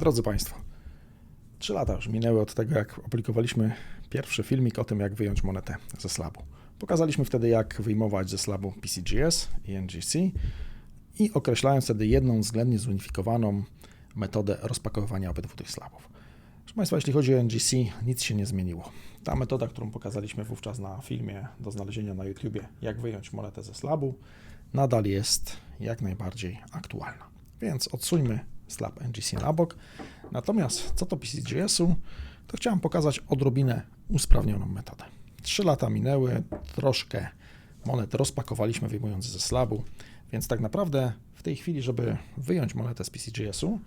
Drodzy Państwo, trzy lata już minęły od tego, jak opublikowaliśmy pierwszy filmik o tym, jak wyjąć monetę ze slabu. Pokazaliśmy wtedy, jak wyjmować ze slabu PCGS i NGC i określając wtedy jedną względnie zunifikowaną metodę rozpakowywania obydwu tych slabów. Proszę Państwa, jeśli chodzi o NGC, nic się nie zmieniło. Ta metoda, którą pokazaliśmy wówczas na filmie do znalezienia na YouTubie, jak wyjąć monetę ze slabu, nadal jest jak najbardziej aktualna. Więc odsuńmy slab NGC na bok. Natomiast co do PCGS-u, to chciałem pokazać odrobinę usprawnioną metodę. Trzy lata minęły, troszkę monet rozpakowaliśmy wyjmując ze slabu, więc tak naprawdę w tej chwili, żeby wyjąć monetę z PCGS-u,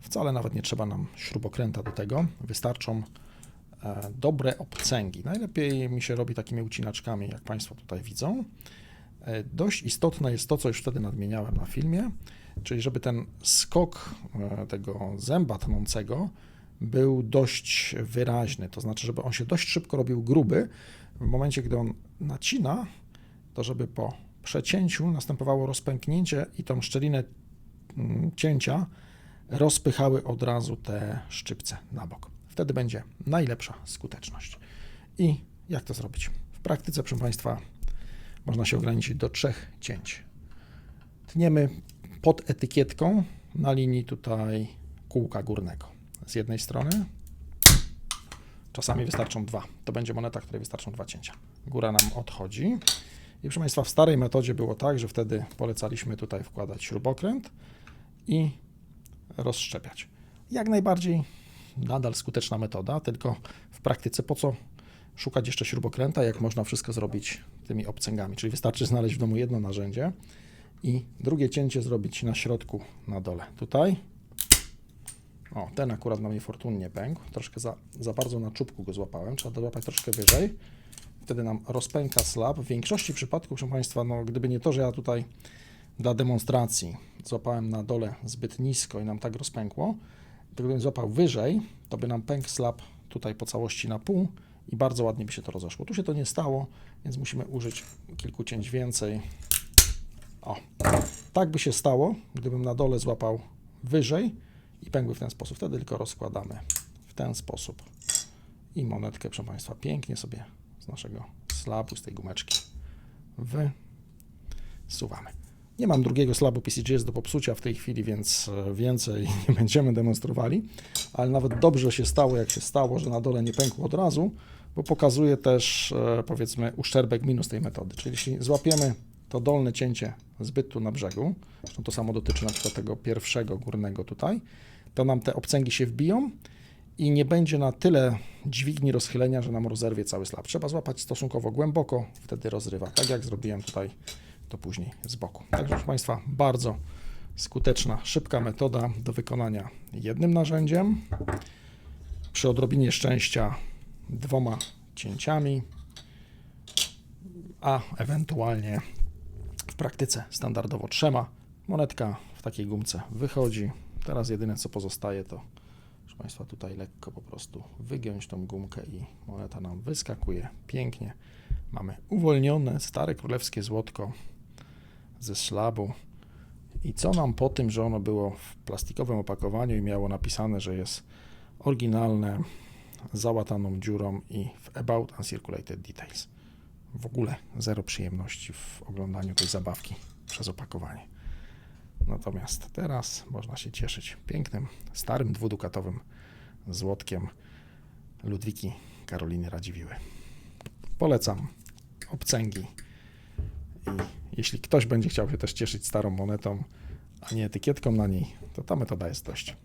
wcale nawet nie trzeba nam śrubokręta do tego, wystarczą e, dobre obcęgi. Najlepiej mi się robi takimi ucinaczkami, jak Państwo tutaj widzą. E, Dość istotne jest to, co już wtedy nadmieniałem na filmie, czyli żeby ten skok e, tego zęba tnącego był dość wyraźny, to znaczy, żeby on się dość szybko robił gruby. W momencie, gdy on nacina, to żeby po przecięciu następowało rozpęknięcie i tą szczelinę mm, cięcia rozpychały od razu te szczypce na bok. Wtedy będzie najlepsza skuteczność. I jak to zrobić? W praktyce, proszę Państwa, można się ograniczyć do trzech cięć. Tniemy pod etykietką na linii tutaj kółka górnego. Z jednej strony, czasami wystarczą dwa. To będzie moneta, której wystarczą dwa cięcia. Góra nam odchodzi. I proszę Państwa, w starej metodzie było tak, że wtedy polecaliśmy tutaj wkładać śrubokręt i rozszczepiać. Jak najbardziej nadal skuteczna metoda, tylko w praktyce po co szukać jeszcze śrubokręta, jak można wszystko zrobić tymi obcęgami. Czyli wystarczy znaleźć w domu jedno narzędzie i drugie cięcie zrobić na środku, na dole. Tutaj. O, ten akurat nam niefortunnie pękł. Troszkę za, za bardzo na czubku go złapałem. Trzeba dołapać troszkę wyżej. Wtedy nam rozpęka slab. W większości przypadków, proszę Państwa, no, gdyby nie to, że ja tutaj dla demonstracji złapałem na dole zbyt nisko i nam tak rozpękło, gdybym złapał wyżej, to by nam pękł slab tutaj po całości na pół i bardzo ładnie by się to rozeszło. Tu się to nie stało, więc musimy użyć kilku cięć więcej. O, tak by się stało, gdybym na dole złapał wyżej i pękły w ten sposób. Wtedy tylko rozkładamy w ten sposób i monetkę, proszę Państwa, pięknie sobie z naszego slabu, z tej gumeczki wysuwamy. Nie mam drugiego slabu PCGS do popsucia w tej chwili, więc e, więcej nie będziemy demonstrowali, ale nawet dobrze się stało, jak się stało, że na dole nie pękło od razu, bo pokazuje też, e, powiedzmy, uszczerbek minus tej metody. Czyli jeśli złapiemy to dolne cięcie zbyt tu na brzegu, zresztą to samo dotyczy na przykład tego pierwszego górnego tutaj, to nam te obcęgi się wbiją i nie będzie na tyle dźwigni rozchylenia, że nam rozerwie cały slab. Trzeba złapać stosunkowo głęboko, wtedy rozrywa, tak jak zrobiłem tutaj to później z boku. Także proszę Państwa, bardzo skuteczna, szybka metoda do wykonania jednym narzędziem, przy odrobinie szczęścia dwoma cięciami, a ewentualnie w praktyce standardowo trzema. Monetka w takiej gumce wychodzi. Teraz jedyne co pozostaje to, proszę Państwa, tutaj lekko po prostu wygiąć tą gumkę i moneta nam wyskakuje pięknie. Mamy uwolnione stare królewskie złotko ze szlabu. I co nam po tym, że ono było w plastikowym opakowaniu i miało napisane, że jest oryginalne, załataną dziurą i w About Uncirculated Details. W ogóle zero przyjemności w oglądaniu tej zabawki przez opakowanie. Natomiast teraz można się cieszyć pięknym, starym dwudukatowym złotkiem Ludwiki Karoliny Radziwiły. Polecam obcęgi i jeśli ktoś będzie chciał się też cieszyć starą monetą, a nie etykietką na niej, to ta metoda jest dość